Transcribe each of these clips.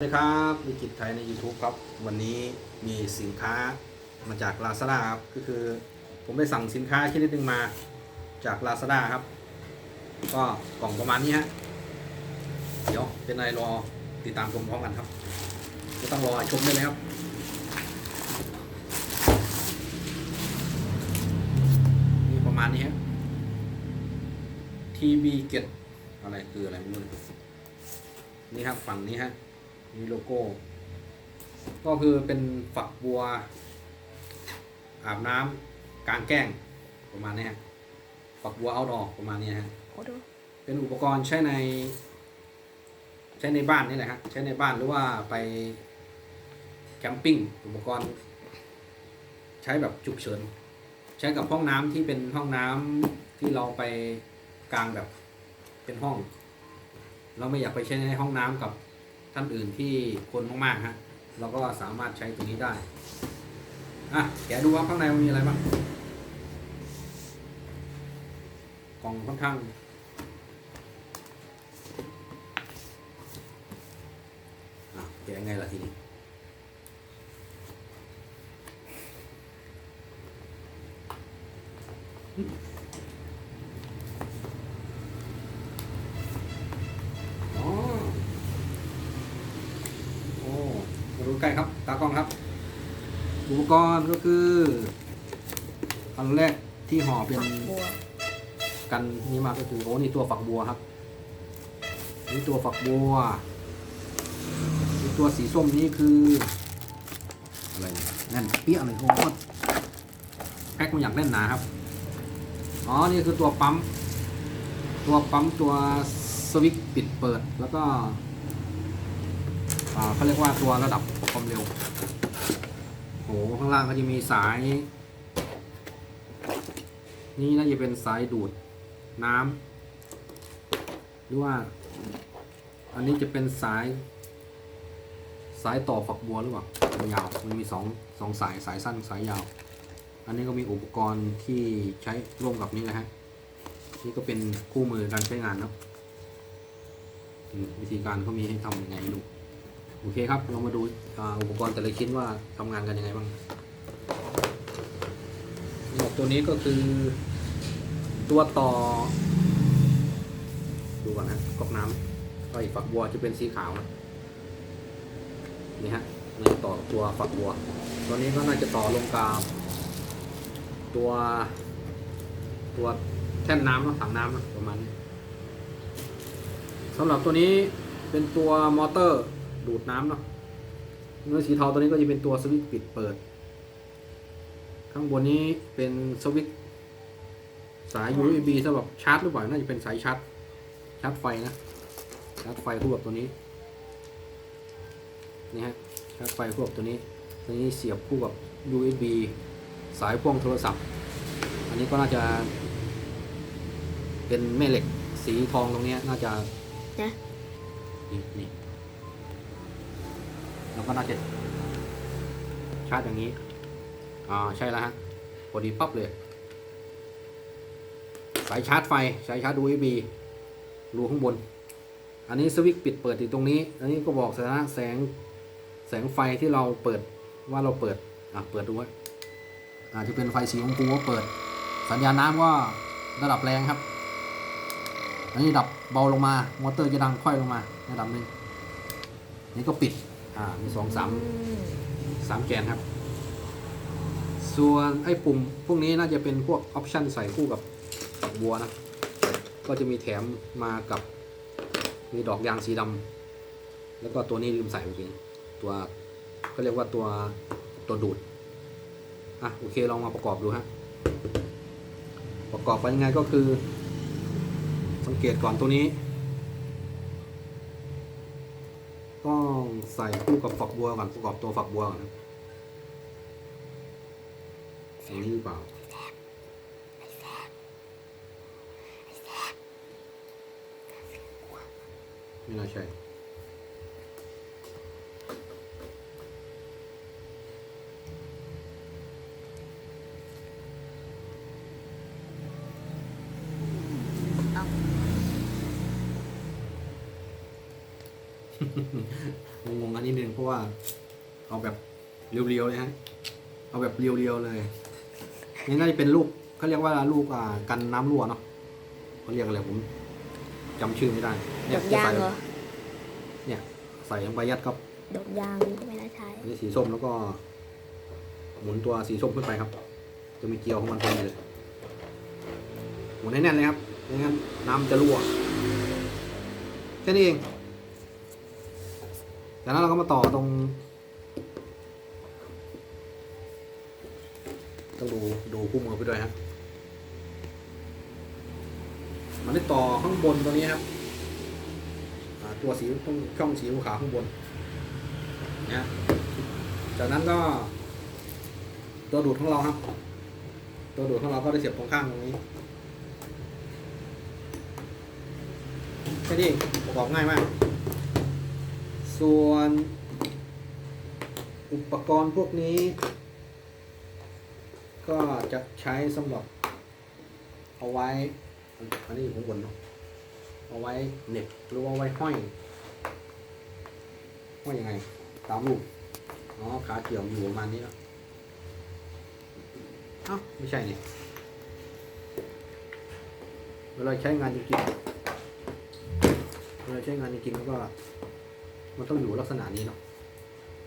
สวัสดีครับวิกิตไทยใน YouTube ครับ วันนี้มีสินค้ามาจาก Lazada ครับก็คือผมไปสั่งสินค้าชนิดหนึ่งมาจาก Lazada ครับ ก็กล่องประมาณนี้ฮะเดี๋ยวเป็นอะไรรอติดตามชมพร้อมกันครับไม่ต้องรอชมได้เลยครับ มีประมาณนี้ฮะ TB เกตอะไรคืออะไรไม่รู้เลยนี่ครับฝั่งนี้ฮะ มีโลโก้ ก็คือเป็นฝักบัว อาบน้ำกลางแก้งประมาณนี้ฮะฝักบัวเอาดอกประมาณนี้ฮะโอ้ดูเป็นอุปกรณ์ใช้ใน ใช้ในบ้านนี่แหละฮะใช้ในบ้านหรือว่าไปแคมปิ้งอุปกรณ์ ใช้แบบฉุกเฉินใช้กับห้องน้ำที่เป็นห้องน้ำที่เราไปกลางแบบเป็นห้อง เราไม่อยากไปใช้ในห้องน้ำกับ ท่านอื่นที่คนมากๆฮะเราก็สามารถใช้ตัวนี้ได้อะแกดูว่าข้างในมันมีอะไรบ้างกล่องค่อนข้างอะแกไงล่ะทีนี้อ๋ ใกล้ครับ ตากล้องครับ อุปกรณ์ก็คืออันแรกที่ห่อเป็นกันนี่มาก็คือโอ้นี่ตัวฝักบัวครับนี่ตัวฝักบัวนี่ตัวสีส้มนี่คืออะไรนี่ยแน่นเปี้ยเลยโอ้โหแพ็คมันอย่างแน่นหนาครับอ๋อนี่คือตัวปั๊มตัวปั๊มตัวสวิตช์ปิดเปิดแล้วก็อ่าเขาเรียกว่าตัวระดับ ความเร็วโหข้างล่างก็จะมีสาย นี่น่าจะเป็นสายดูดน้ำหรือว่า อันนี้จะเป็นสาย สายต่อฝักบัวหรือเปล่ายาวมันมีสองสองสายสายสั้นสายยาว อันนี้ก็มีอุปกรณ์ที่ใช้ร่วมกับนี้นะฮะนี่ก็เป็นคู่มือการใช้งานเนาะวิธีการเขามีให้ทำยังไงให้ดูโอเคครับ เรามาดูอุปกรณ์แต่ละชิ้นว่าทำงานกันยังไงบ้างหมวกตัวนี้ก็คือตัวต่อ ดูก่อนนะก๊อกน้ำก็อีกฝักบัวจะเป็นสีขาวนะนี่ฮะนี่ต่อตัวฝักบัว ตัวนี้ก็น่าจะต่อลงกับตัว ตัวแท่นน้ำนะถังน้ำนะประมาณนี้สำหรับตัวนี้เป็นตัวมอเตอร์ ดูดน้ำเนาะเนื้อสีเทาตัวนี้ก็จะเป็นตัวสวิตช์ปิดเปิด ข้างบนนี้เป็นสวิตช์สาย USB สำหรับชาร์จหรือเปล่าน่าจะเป็นสายชาร์จชาร์จไฟนะชาร์จไฟคู่กับตัวนี้นี่ฮะชาร์จไฟคู่กับตัวนี้ ตัวนี้เสียบคู่กับ USB สายพ่วงโทรศัพท์ อันนี้ก็น่าจะ เป็นแม่เหล็กสีทองตรงเนี้ยน่าจะนะนี่นี่ แล้วก็น่าจะชาร์จอย่างนี้อ่าใช่แล้วฮะพอดีปั๊บเลย สายชาร์จไฟ สายชาร์จ USB รูข้างบน อันนี้สวิตช์ปิดเปิดอยู่ตรงนี้ อันนี้ก็บอกสถานะแสงแสงไฟที่เราเปิดว่าเราเปิด อะ เปิดดูไว้อาจจะเป็นไฟสีชมพูว่าเปิด สัญญาณน้ำว่าระดับแรงครับ อันนี้ดับเบาลงมา มอเตอร์จะดังค่อยลงมาระดับหนึ่งนี่ก็ปิด อ่ามีสองสามอืมสามแกนครับ ส่วนไอ้ปุ่มพวกนี้น่าจะเป็นพวกออปชันใส่คู่กับฝักบัวนะ ก็จะมีแถมมากับมีดอกยางสีดำแล้วก็ตัวนี้ลืมใส่เมื่อกี้ตัวก็เรียกว่าตัวตัวดูด อะโอเคลองมาประกอบดูฮะ ประกอบไปยังไงก็คือ สังเกตก่อนตัวนี้ ต้อง ใส่คู่กับฝักบัวก่อนประกอบตัวฝักบัวก่อนนะอย่างนี้หรือเปล่าไม่น่าใช่ เอา งงๆอันนี้นึง เพราะว่า เอาแบบเรียวๆเลยฮะเอาแบบเรียวๆเลยนี่น่าจะเป็นลูกเขาเรียกว่าลูกอ่ากันน้ำรั่วเนาะเขาเรียกอะไรผมจำชื่อไม่ได้ดอกยางเหรอเนี่ยใส่ลงไปยัดครับดอกยางไม่น่าใช่อันนี้สีส้มแล้วก็ หมุนตัวสีส้มขึ้นไปครับ จะมีเกลียวของมันตรงนี้เลยหมุนให้แน่นเลยครับไม่งั้นน้ำจะรั่วแค่นี้เอง จากนั้นเราก็มาต่อตรงต้องดูดูคู่มือไปด้วยครับมันได้ต่อข้างบนตัวนี้ครับตัวสีตรงช่องสีขาวข้างบนนะจากนั้นก็ ตัวดูดของเราครับ ตัวดูดของเราก็ได้เสียบตรงข้างตรงนี้แค่นี้ประกอบง่ายมาก ส่วนอุปกรณ์พวกนี้ ก็จะใช้สำหรับ เอาไว้ อันนี้อยู่ข้างบนเนาะเอาไว้เน็บหรือว่าไว้ห้อยห้อยยังไง ตามรูปอ๋อขาเกี่ยวอยู่ประมาณนี้เนาะเอ้าไม่ใช่นี่เวลาใช้งานจริงๆเวลาใช้งานจริงๆแล้วก็ มันต้องอยู่ลักษณะนี้เนาะ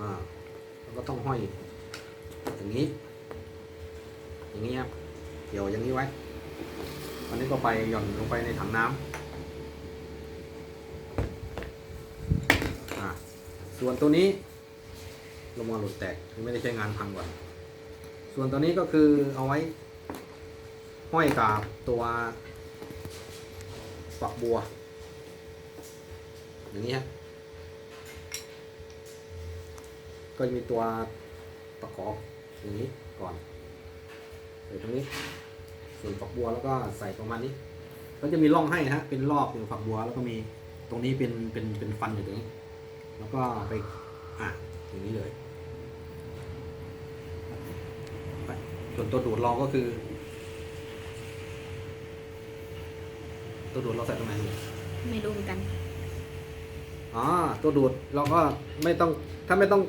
อ่าแล้วก็ต้องห้อย อย่างนี้ อย่างนี้ครับเกี่ยวอย่างนี้ไว้อันนี้ก็ไปหย่อนลงไปในถังน้ำอ่าส่วนตัวนี้ลงมาหลุดแตกไม่ได้ใช้งานพังก่อนส่วนตัวนี้ก็คือเอาไว้ ห้อยกับตัวฝักบัว อย่างนี้ฮะ ก็จะมีตัวตะขออย่างนี้ก่อนใส่ตรงนี้ ส่วนฝักบัวแล้วก็ใส่ประมาณนี้ก็จะมีร่องให้นะฮะเป็นรอบอยู่ฝักบัวแล้วก็มีตรงนี้เป็นเป็นเป็นฟันอยู่ตรงนี้ แล้วก็ไปอะอย่างนี้เลยไปส่วนตัวดูดเราก็คือ ตัวดูดเราใส่ตรงไหนไม่รู้เหมือนกันอ๋อตัวดูดเราก็ไม่ต้องถ้าไม่ต้อง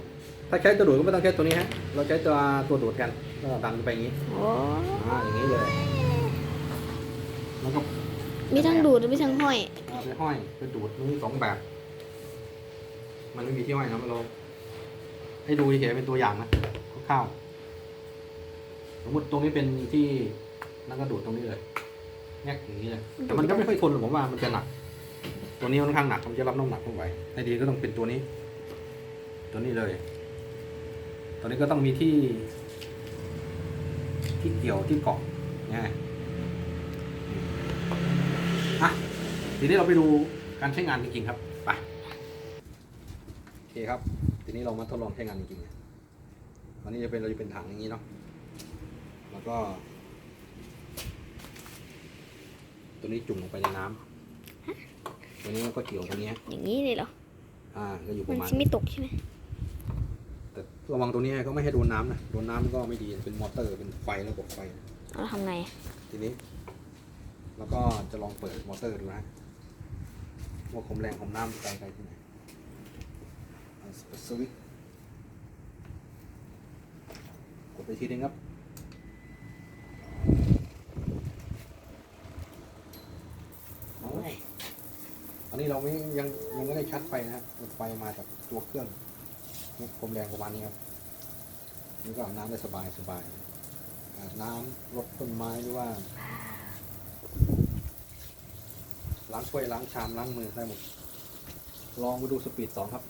ถ้าใช้ตัวดูดก็ไม่ต้องใช้ตัวนี้ฮะ เราใช้ตัวตัวดูดกันแล้วก็ดันไปอย่างนี้โอ้อ่าอย่างนี้เลยแล้วก็มีทั้งดูดและมีทั้งห้อยเอาไปห้อยไปดูดมันมีสองแบบ มันไม่มีที่ห้อยนะเราให้ดูเฉยๆเป็นตัวอย่างนะคร่าวๆสมมติตรงนี้เป็นที่นั่นก็ดูดตรงนี้เลยแงกอย่างนี้เลยแต่มันก็ไม่ค่อยทนหรอกผมว่ามันจะหนัก ตัวนี้ค่อนข้างหนักมันจะรับน้ำหนักไม่ไหวให้ดีก็ต้องเป็นตัวนี้ ตัวนี้เลย ตัวนี้ก็ต้องมีที่ ที่เกี่ยวที่เกาะง่ายอะทีนี้เราไปดูการใช้งานจริงๆครับไปโอเคครับ ทีนี้เรามาทดลองใช้งานจริงๆวันนี้จะเป็นเราจะเป็นถังอย่างนี้เนาะแล้วก็ ตัวนี้จุ่มลงไปในน้ำตัวนี้ก็เกี่ยวตรงนี้อย่างนี้เลยเหรออ่าก็อยู่ปมันระมาณจะไม่ตกใช่ไหมแต่ ระวังตัวนี้ก็ไม่ให้โดนน้ำนะ โดนน้ำก็ไม่ดี เป็นมอเตอร์ เป็นไฟระบบไฟ เราทำไง ทีนี้ แล้วก็จะลองเปิดมอเตอร์ดูนะว่าความแรงของน้ำไกลไปที่ไหนอ่าสวิตช์กดไปทีนึงครับโอ้ยอันนี้เราไม่ยังยังไม่ได้ชัดไฟนะฮะไฟมาจากตัวเครื่องนี่ความแรงประมาณนี้ครับ นี่ก็อาบน้ำได้สบายสบายอาบน้ำรดต้นไม้หรือว่า ล้างถ้วยล้างชามล้างมือได้หมด ลองมาดูสปีดสองครับ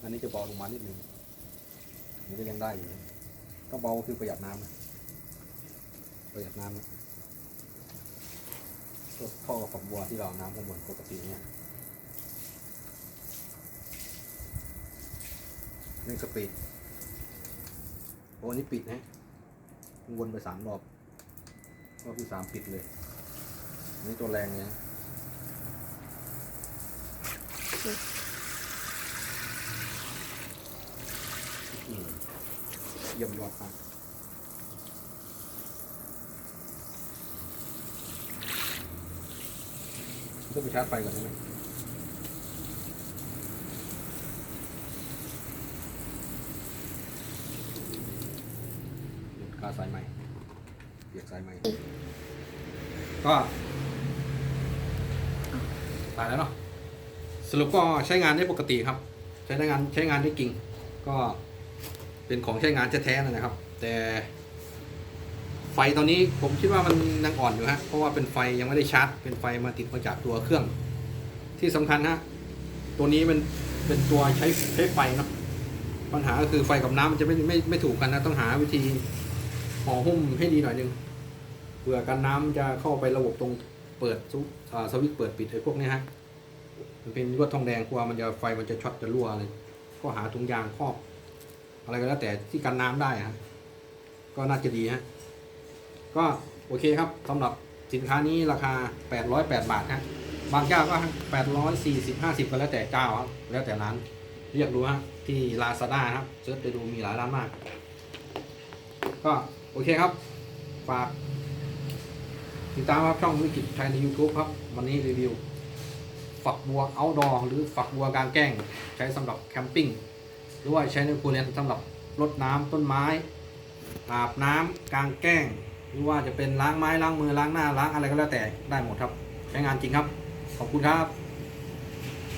อันนี้จะเบาลงมานิดหนึ่งนนี้ก็ยังได้อยู่ก็เบาคือประหยัดน้ำนะประหยัดน้ำนะตัวท่อฝักบัวที่เราเอาน้ำข้างบนปกติเนี่ยนี่สปีด โอ้อันนี้ปิดนะวนไปสามรอบรอบที่สามปิดเลย นี่ตัวแรงเนะอืมเยี่ยมยอดมากต้องไปชาร์จไฟก่อนใช่ไหม กาสายไหมเปียกสายไหมก็ตายแล้วเนาะสรุปก็ใช้งานได้ปกติครับ ใช้ได้งานใช้งานได้จริง ก็เป็นของใช้งานแท้ๆนะครับ แต่ไฟตอนนี้ผมคิดว่ามันยังอ่อนอยู่ฮะ เพราะว่าเป็นไฟยังไม่ได้ชาร์จ เป็นไฟมาติดมาจากตัวเครื่อง ที่สำคัญฮะ ตัวนี้มันเป็นตัวใช้ใช้ไฟเนาะ ปัญหาก็คือไฟกับน้ำมันจะไม่ไม่ไม่ถูกกันนะ ต้องหาวิธี ห่อหุ้มให้ดีหน่อยนึงเผื่อกันน้ำจะเข้าไประบบตรงเปิดซุสวิตช์เปิดปิดไอ้พวกนี้ฮะมันเป็นลวดทองแดงกลัวมันจะไฟมันจะช็อตจะรั่วอะไรก็หาถุงยางครอบ อะไรก็แล้วแต่ที่กันน้ำได้ฮะก็น่าจะดีฮะก็โอเคครับสำหรับสินค้านี้ราคา 808 บาทฮะบางเจ้าก็ 840 50 ก็แล้วแต่เจ้าครับแล้วแต่ร้านเรียกดูฮะที่ Lazada ครับเซิร์ชไปดูมีหลายร้านมาก ก็ โอเคครับ ฝาก ติดตามครับช่องวิกิตไทยใน YouTube ครับ วันนี้รีวิว ฝักบัว outdoor หรือฝักบัวกลางแจ้ง ใช้สำหรับแคมปิ้งหรือว่าใช้ในครัวเรือนสำหรับรดน้ำต้นไม้ อาบน้ำกลางแก้ง หรือว่าจะเป็นล้างไม้ล้างมือล้างหน้าล้างอะไรก็แล้วแต่ได้หมดครับ ใช้งานจริงครับ ขอบคุณครับ